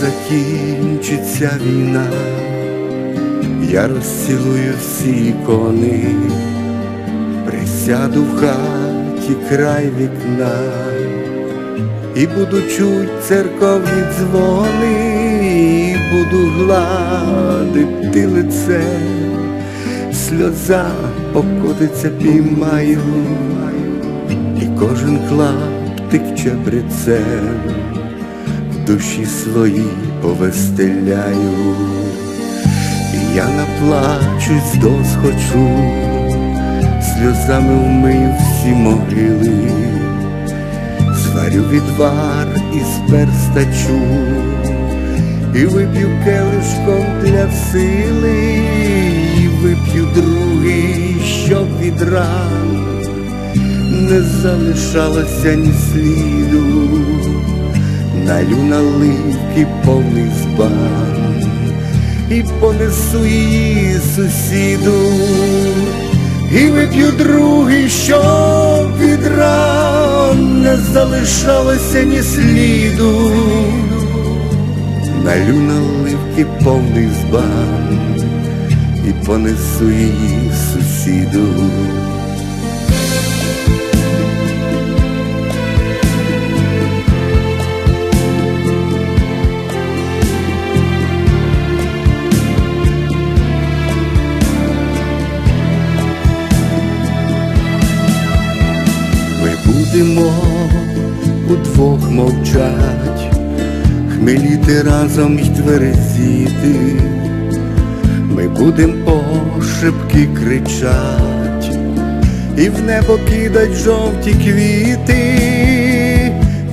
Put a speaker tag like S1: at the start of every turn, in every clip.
S1: закінчиться війна, я розцілую всі ікони, присяду в хаті край вікна, і буду чуть церковні дзвони, і буду гладити лице, сльоза покотиться піймаю, і кожен клаптик чебрецем душі свої повестеляю, і я наплачусь досхочу, сльозами вмию всі могили, зварю відвар із перстачу, і вип'ю келишком для сили, і вип'ю другий, щоб від ран не залишалося ні сліду, налю наливки повний збан і понесу її сусіду, і вип'ю другий, щоб від ран не залишалося ні сліду, налю наливки повний збан і понесу її сусіду. Ми будемо удвох мовчать, хмеліти разом й тверезіти, ми будем пошепки кричать, і в небо кидать жовті квіти,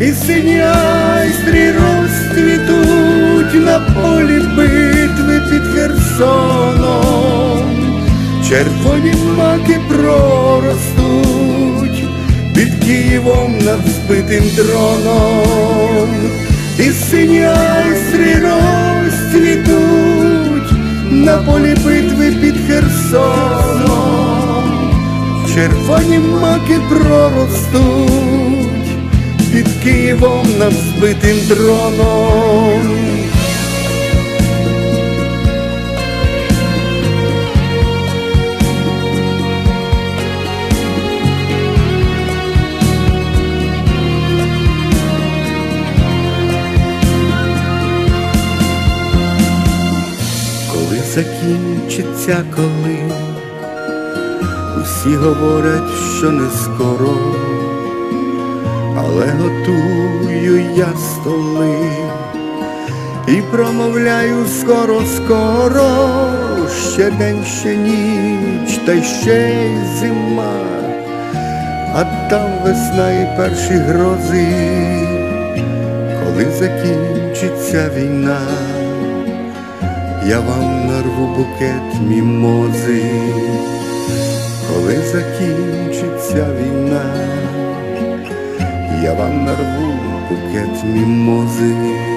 S1: і сині айстрі розцвітуть на полі битви під Херсоном, червоні Києвом над збитим троном, і сині айстри розцвітуть на полі битви під Херсоном, червоні маки проростуть під Києвом над збитим троном. Закінчиться коли, усі говорять, що не скоро, але готую я столи і промовляю скоро, скоро, ще день, ще ніч, та ще й зима, а там весна і перші грози, коли закінчиться війна я вам нарву букет мімози, коли закінчиться війна, я вам нарву букет мімози.